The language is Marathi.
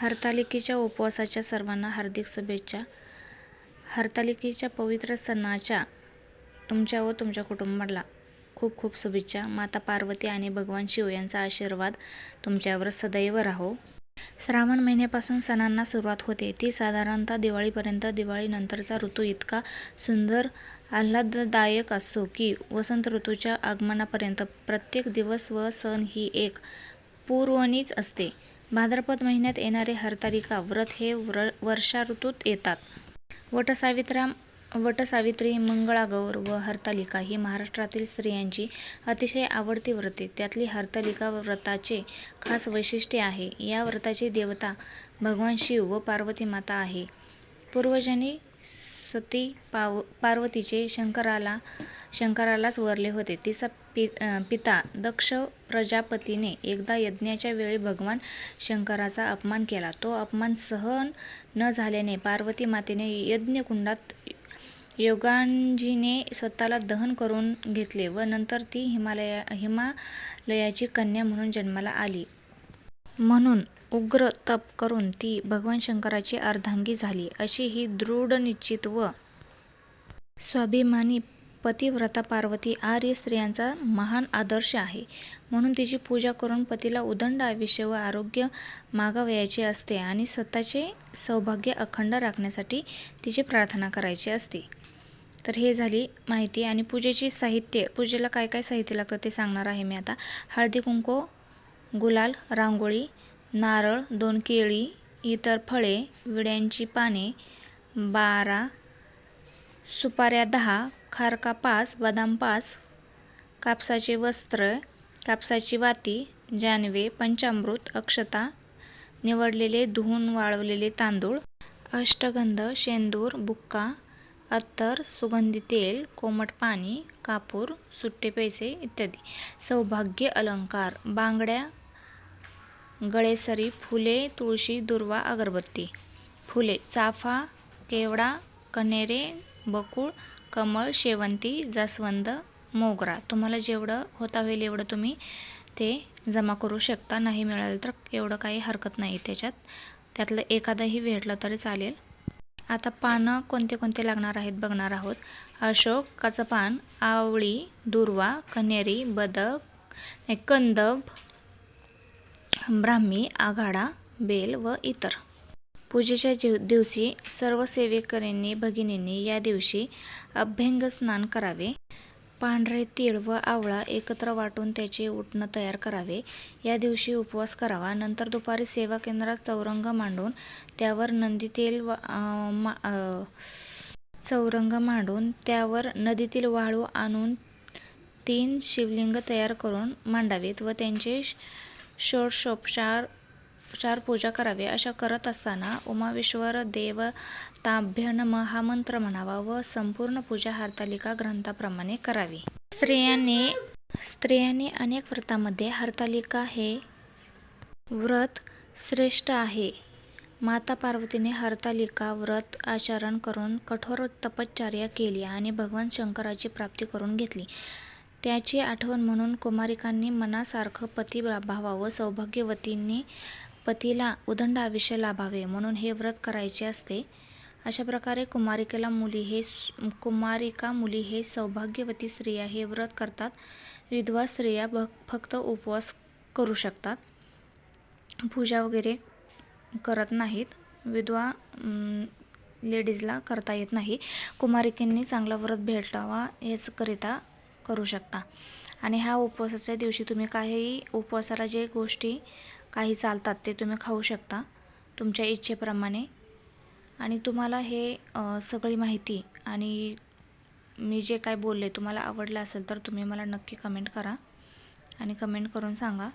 हरतालिकेच्या उपवासाच्या सर्वांना हार्दिक शुभेच्छा. हरतालिकेच्या पवित्र सणाच्या तुमच्या व तुमच्या कुटुंबाला खूप खूप शुभेच्छा. माता पार्वती आणि भगवान शिव यांचा आशीर्वाद तुमच्यावर सदैव राहो. श्रावण महिन्यापासून सणांना सुरुवात होते. ती साधारणतः दिवाळीपर्यंत दिवाळीनंतरचा ऋतू इतका सुंदर आल्हाददायक असतो की वसंत ऋतूच्या आगमनापर्यंत प्रत्येक दिवस व सण ही एक पूर्वणीच असते. भाद्रपद महिन्यात येणारे हरतालिका व्रत हे व्र वर्षा ऋतूत येतात. वटसावित्रा वटसावित्री मंगळागौर व हरतालिका ही महाराष्ट्रातील स्त्रियांची अतिशय आवडती व्रते. त्यातली हरतालिका व्रताचे खास वैशिष्ट्य आहे. या व्रताची देवता भगवान शिव व पार्वती माता आहे. पूर्वजांनी सती पाव पार्वतीचे शंकराला शंकरालाच वरले होते. तिचा पि पिता दक्ष प्रजापतीने एकदा यज्ञाच्या वेळी भगवान शंकराचा अपमान केला. तो अपमान सहन न झाल्याने पार्वती मातेने यज्ञकुंडात योगांजीने स्वतःला दहन करून घेतले व नंतर ती हिमालया हिमालयाची कन्या म्हणून जन्माला आली. म्हणून उग्र तप करून ती भगवान शंकराची अर्धांगी झाली अशी ही दृढनिश्चित व स्वाभिमानी पतिव्रता पार्वती आर्य स्त्रियांचा महान आदर्श आहे. म्हणून तिची पूजा करून पतीला उदंड आयुष्य व आरोग्य मागावयाचे असते आणि स्वतःचे सौभाग्य अखंड राखण्यासाठी तिची प्रार्थना करायची असते. तर हे झाली माहिती आणि पूजेची साहित्य. पूजेला काय काय साहित्य लागतं ते सांगणार आहे मी आता. हळदी कुंकू गुलाल रांगोळी नारळ दोन केळी इतर फळे विड्यांची पाने बारा सुपाऱ्या दहा खारका पाच बदाम पाच कापसाचे वस्त्र कापसाची वाती जानवे पंचामृत अक्षता निवडलेले धुवून वाळवलेले तांदूळ अष्टगंध शेंदूर बुक्का अत्तर सुगंधी तेल कोमट पाणी कापूर सुट्टे पैसे इत्यादी. सौभाग्य अलंकार बांगड्या गळेसरी फुले तुळशी दुर्वा अगरबत्ती. फुले चाफा केवडा कण्हेरे बकुळ कमळ शेवंती जास्वंद मोगरा. तुम्हाला जेवढं होता होईल एवढं तुम्ही ते जमा करू शकता. नाही मिळालं तर एवढं काही हरकत नाही त्याच्यात. त्यातलं एखादंही भेटलं तरी चालेल. आता पानं कोणते कोणते लागणार आहेत बघणार आहोत. अशोकाचं पान आवळी दुर्वा कन्हेरी बदक कंदब ब्राह्मी आघाडा बेल व इतर. पूजेच्या जीव दिवशी सर्व सेवेकऱ्यांनी भगिनींनी या दिवशी अभ्यंग स्नान करावे. पांढरे तीळ व आवळा एकत्र वाटून त्याचे उटणं तयार करावे. या दिवशी उपवास करावा. नंतर दुपारी सेवा केंद्रात चौरंग मांडून त्यावर नंदी तेल व मा चौरंग मांडून त्यावर नदीतील वाळू आणून तीन शिवलिंग तयार करून मांडावेत व त्यांचे षोडशोपचार चार पूजा करावी. अशा करत असताना उमाविश्वर देवताभ्य नमः हा मंत्र म्हणावा व संपूर्ण पूजा हरतालिका ग्रंथाप्रमाणे करावी. स्त्रियांनी स्त्रियांनी अनेक व्रतामध्ये हरतालिका हे व्रत श्रेष्ठ आहे. माता पार्वतीने हरतालिका व्रत आचरण करून कठोर तपश्चर्या केली आणि भगवान शंकराची प्राप्ती करून घेतली. त्याची आठवण म्हणून कुमारिकांनी मनासारखं पती लाभावा व सौभाग्यवतींनी पतीला उदंड आयुष्य लाभावे म्हणून हे व्रत करायचे असते. अशा प्रकारे कुमारिकेला मुली हे कुमारिका मुली हे सौभाग्यवती स्त्रिया हे व्रत करतात. विधवा स्त्रिया भ फक्त उपवास करू शकतात. पूजा वगैरे करत नाहीत. विधवा लेडीजला करता येत नाही. कुमारिकेंनी चांगला व्रत भेटावा याचकरिता करू शकता. आणि ह्या उपवासाच्या दिवशी तुम्ही काही उपवासाला जे गोष्टी काही चालतात ते तुम्ही खाऊ शकता तुमच्या इच्छेप्रमाणे. आणि तुम्हाला हे सगळी माहिती आणि मी जे काय बोलले तुम्हाला आवडलं असेल तर तुम्ही मला नक्की कमेंट करा आणि कमेंट करून सांगा.